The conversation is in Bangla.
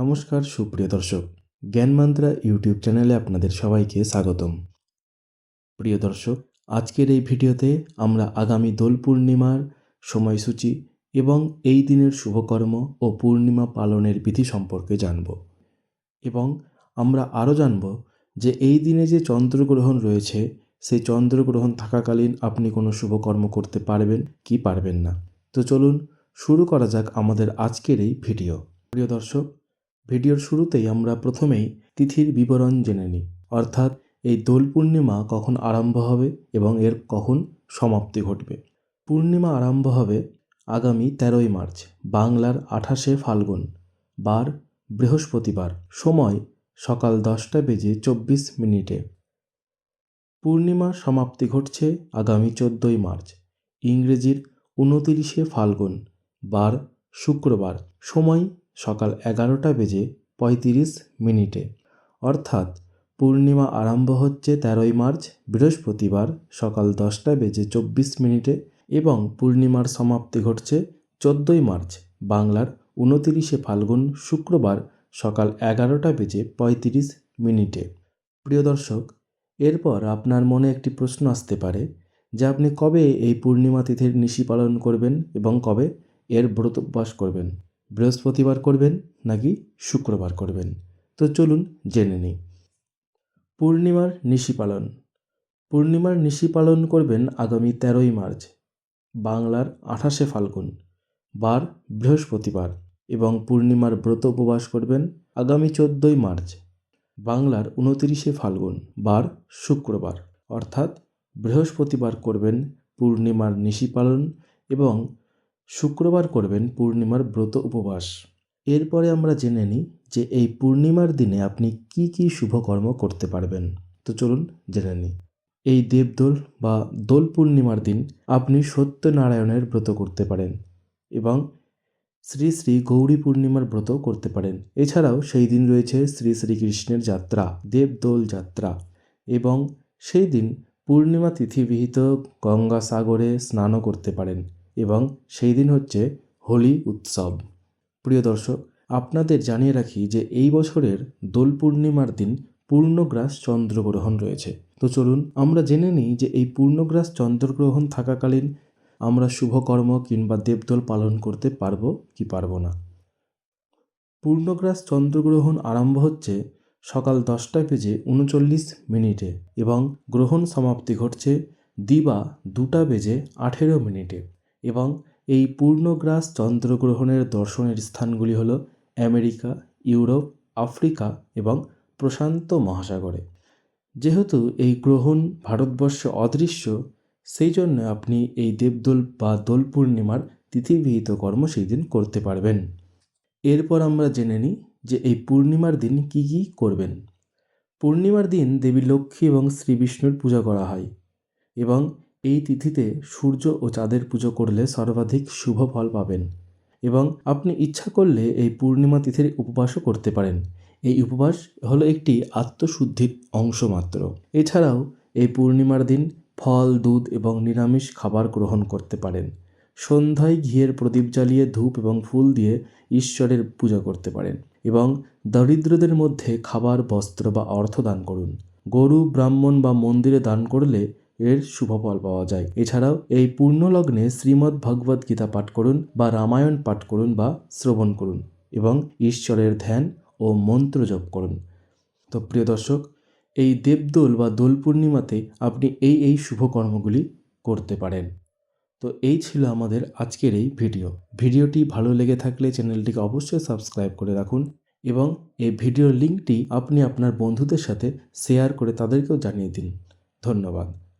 নমস্কার, সুপ্রিয় দর্শক। জ্ঞানমান্ত্রা ইউটিউব চ্যানেলে আপনাদের সবাইকে স্বাগতম। প্রিয় দর্শক, আজকের এই ভিডিওতে আমরা আগামী দোল পূর্ণিমার সময়সূচি এবং এই দিনের শুভকর্ম ও পূর্ণিমা পালনের বিধি সম্পর্কে জানব এবং আমরা আরও জানব যে এই দিনে যে চন্দ্রগ্রহণ রয়েছে, সেই চন্দ্রগ্রহণ থাকাকালীন আপনি কোনো শুভকর্ম করতে পারবেন কি পারবেন না। তো চলুন শুরু করা যাক আমাদের আজকের এই ভিডিও। প্রিয় দর্শক ভিডিওর শুরুতেই আমরা প্রথমেই তিথির বিবরণ জেনে নিই। অর্থাৎ এই দোল পূর্ণিমা কখন আরম্ভ হবে এবং এর কখন সমাপ্তি ঘটবে। পূর্ণিমা আরম্ভ হবে আগামী তেরোই মার্চ, বাংলার আঠাশে ফাল্গুন, বার বৃহস্পতিবার, সময় সকাল দশটা বেজে চব্বিশ মিনিটে। পূর্ণিমা সমাপ্তি ঘটছে আগামী চোদ্দোই মার্চ, ইংরেজির উনতিরিশে ফাল্গুন, বার শুক্রবার, সময় সকাল এগারোটা বেজে পঁয়ত্রিশ মিনিটে। অর্থাৎ পূর্ণিমা আরম্ভ হচ্ছে তেরোই মার্চ, বৃহস্পতিবার সকাল দশটা বেজে চব্বিশ মিনিটে এবং পূর্ণিমার সমাপ্তি ঘটছে চোদ্দোই মার্চ, বাংলার উনতিরিশে ফাল্গুন, শুক্রবার সকাল এগারোটা বেজে পঁয়ত্রিশ মিনিটে। প্রিয় দর্শক, এরপর আপনার মনে একটি প্রশ্ন আসতে পারে, যে আপনি কবে এই পূর্ণিমা তিথির নিশি পালন করবেন এবং কবে এর ব্রত উপবাস করবেন? বৃহস্পতিবার করবেন নাকি শুক্রবার করবেন? তো চলুন জেনে নিই। পূর্ণিমার নিশি পালন। পূর্ণিমার নিশি পালন করবেন আগামী তেরোই মার্চ, বাংলার আঠাশে ফাল্গুন, বার বৃহস্পতিবার এবং পূর্ণিমার ব্রত উপবাস করবেন আগামী চোদ্দোই মার্চ, বাংলার উনতিরিশে ফাল্গুন, বার শুক্রবার। অর্থাৎ বৃহস্পতিবার করবেন পূর্ণিমার নিশি পালন এবং শুক্রবার করবেন পূর্ণিমার ব্রত উপবাস। এরপরে আমরা জেনে নিই যে এই পূর্ণিমার দিনে আপনি কি কি শুভকর্ম করতে পারবেন। তো চলুন জেনে নিই। এই দেবদোল বা দোল পূর্ণিমার দিন আপনি সত্যনারায়ণের ব্রত করতে পারেন এবং শ্রী শ্রী গৌরী পূর্ণিমার ব্রত করতে পারেন। এছাড়াও সেই দিন রয়েছে শ্রী শ্রীকৃষ্ণের যাত্রা, দেবদোল যাত্রা এবং সেই দিন পূর্ণিমা তিথিবিহিত গঙ্গাসাগরে স্নানও করতে পারেন। এবং সেই দিন হচ্ছে হোলি উৎসব। প্রিয় দর্শক, আপনাদের জানিয়ে রাখি যে এই বছরের দোল পূর্ণিমার দিন পূর্ণগ্রাস চন্দ্রগ্রহণ রয়েছে। তো চলুন আমরা জেনে নিই যে এই পূর্ণগ্রাস চন্দ্রগ্রহণ থাকাকালীন আমরা শুভকর্ম কিংবা দেবদোল পালন করতে পারব কি পারব না। পূর্ণগ্রাস চন্দ্রগ্রহণ আরম্ভ হচ্ছে সকাল দশটা বেজে উনচল্লিশ মিনিটে এবং গ্রহণ সমাপ্তি ঘটছে দিবা দুটা বেজে আঠেরো মিনিটে। এবং এই পূর্ণগ্রাস চন্দ্রগ্রহণের দর্শনের স্থানগুলি হল আমেরিকা, ইউরোপ, আফ্রিকা এবং প্রশান্ত মহাসাগরে। যেহেতু এই গ্রহণ ভারতবর্ষে অদৃশ্য, সেই জন্য আপনি এই দেবদোল বা দোল পূর্ণিমার তিথিবিহিত কর্ম সেই দিন করতে পারবেন। এরপর আমরা জেনে নিই যে এই পূর্ণিমার দিন কি কি করবেন। পূর্ণিমার দিন দেবী লক্ষ্মী এবং শ্রী বিষ্ণুর পূজা করা হয় এবং এই তিথিতে সূর্য ও চাঁদের পুজো করলে সর্বাধিক শুভ ফল পাবেন এবং আপনি ইচ্ছা করলে এই পূর্ণিমা তিথির উপবাসও করতে পারেন। এই উপবাস হলো একটি আত্মশুদ্ধির অংশ মাত্র। এছাড়াও এই পূর্ণিমার দিন ফল, দুধ এবং নিরামিষ খাবার গ্রহণ করতে পারেন। সন্ধ্যায় ঘিয়ের প্রদীপ জ্বালিয়ে ধূপ এবং ফুল দিয়ে ঈশ্বরের পূজা করতে পারেন এবং দরিদ্রদের মধ্যে খাবার, বস্ত্র বা অর্থ দান করুন। গরু, ব্রাহ্মণ বা মন্দিরে দান করলে এর শুভফল পাওয়া যায়। এছাড়াও এই পূর্ণলগ্নে শ্রীমদ্ ভগবদ্ গীতা পাঠ করুন বা রামায়ণ পাঠ করুন বা শ্রবণ করুন এবং ঈশ্বরের ধ্যান ও মন্ত্র জপ করুন। তো প্রিয় দর্শক, এই দেবদোল বা দোল পূর্ণিমাতে আপনি এই এই শুভকর্মগুলি করতে পারেন। তো এই ছিল আমাদের আজকের এই ভিডিও। ভিডিওটি ভালো লেগে থাকলে চ্যানেলটিকে অবশ্যই সাবস্ক্রাইব করে রাখুন এবং এই ভিডিওর লিঙ্কটি আপনি আপনার বন্ধুদের সাথে শেয়ার করে তাদেরকেও জানিয়ে দিন। ধন্যবাদ।